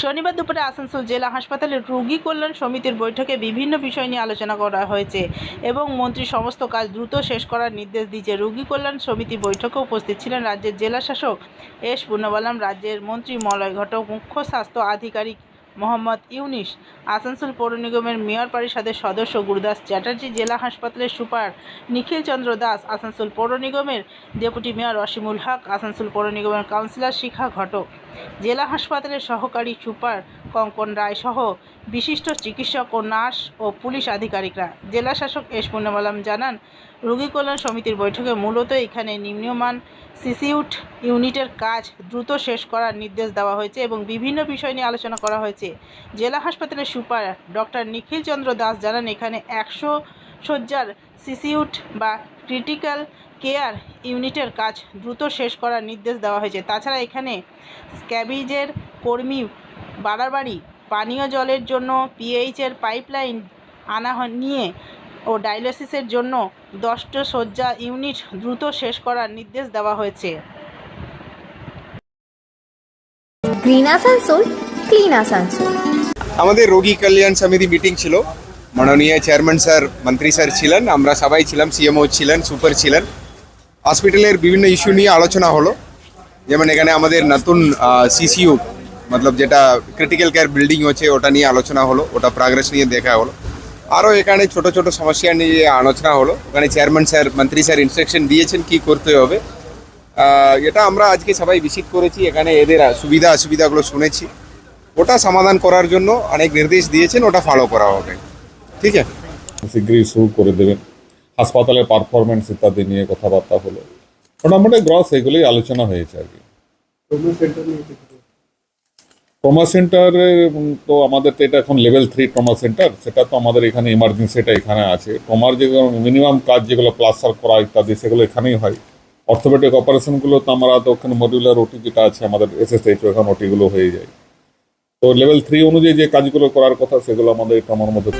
শনিবার দুপুরে আসানসোল জেলা হাসপাতালে রোগী কল্যাণ সমিতির বৈঠকে বিভিন্ন বিষয় নিয়ে আলোচনা করা হয়েছে এবং মন্ত্রী সমস্ত কাজ দ্রুত শেষ করার নির্দেশ দিয়েছে। রোগী কল্যাণ সমিতি বৈঠকে উপস্থিত ছিলেন রাজ্যের জেলা শাসক এস পূর্ণবালাম, রাজ্যের মন্ত্রী মলয় ঘটক, মুখ্য স্বাস্থ্য আধিকারিক মোহাম্মদ ইউনিস, আসানসোল পৌর নিগমের মেয়র পরিষদের সদস্য গুরুদাস চ্যাটার্জি, জেলা হাসপাতালের সুপার নিখিল চন্দ্র দাস, আসানসোল পৌর নিগমের ডেপুটি মেয়র অসীমুল হক, আসানসোল পৌর নিগমের কাউন্সিলর শিখা ঘটক। জেলা হাসপাতালের সহকারী সুপার কঙ্কন রায় সহ বিশিষ্ট চিকিৎসক ও নার্স ও পুলিশ আধিকারিকরা। জেলা শাসক এস পূর্ণমালাম জানান, রোগী কল্যাণ সমিতির বৈঠকে মূলত এখানে নিম্নমান সিসিউট ইউনিটের কাজ দ্রুত শেষ করার নির্দেশ দেওয়া হয়েছে এবং বিভিন্ন বিষয় নিয়ে আলোচনা করা হয়েছে। জেলা হাসপাতালের সুপার ডক্টর নিখিল চন্দ্র দাস জানান, এখানে একশো শয্যার সিসিউট বা ক্রিটিক্যাল কেয়ার ইউনিটের কাজ দ্রুত শেষ করার নির্দেশ দেওয়া হয়েছে। তাছাড়া এখানে স্ক্যাবিজের কর্মী বাড়াবাড়ি পানীয় জলের জন্য পিএইচের পাইপলাইন আনা হয়- নিয়ে ও ডায়ালিসিসের জন্য দশটা শয্যা ইউনিট দ্রুত শেষ করার নির্দেশ দেওয়া হয়েছে। Green Asansol clean Asansol. আমাদের রোগী কল্যাণ সমিতি মিটিং ছিল। মাননীয় চেয়ারম্যান স্যার মন্ত্রী স্যার ছিলেন আমরা সবাই ছিলাম সিএমও ছিলেন সুপার ছিলেন। হসপিটালের বিভিন্ন ইস্যু নিয়ে আলোচনা হলো। যেমন এখানে আমাদের নতুন সিসিউ মতলব যেটা ক্রিটিক্যাল কেয়ার বিল্ডিং হচ্ছে, ওটা নিয়ে আলোচনা হলো, ওটা প্রগ্রেস নিয়ে দেখা হলো। আরও এখানে ছোট ছোট সমস্যা নিয়ে আলোচনা হলো। ওখানে চেয়ারম্যান স্যার মন্ত্রী স্যার ইনস্ট্রাকশন দিয়েছেন কি করতে হবে। এটা আমরা আজকে সবাই ভিজিট করেছি, এখানে এদের সুবিধা অসুবিধাগুলো শুনেছি। ওটা সমাধান করার জন্য অনেক নির্দেশ দিয়েছেন, ওটা ফলো করা হবে। ঠিক আছে? শীঘ্রই শুরু করে দেবেন হাসপাতালের পারফরমেন্স ইত্যাদি নিয়ে কথাবার্তা হলো। মোটামুটি গ্রস এগুলোই আলোচনা হয়েছে আর কি। ট্রমা সেন্টারে তো আমাদের তো এটা এখন লেভেল থ্রি ট্রমা সেন্টার সেটা তো আমাদের এখানে ইমার্জেন্সিটা এখানে আছে। ট্রমার যে মিনিমাম কাজ যেগুলো প্লাস্টার করা ইত্যাদি সেগুলো এখানেই হয়। অর্থোপেডিক অপারেশনগুলো তো আমরা তো ওখানে মডিউলার ওটি যেটা আছে আমাদের এসএসএইচ ওখানে ওটিগুলো হয়ে যায়। তো লেভেল থ্রি অনুযায়ী যে কাজগুলো করার কথা সেগুলো আমাদের ট্রমার মধ্যে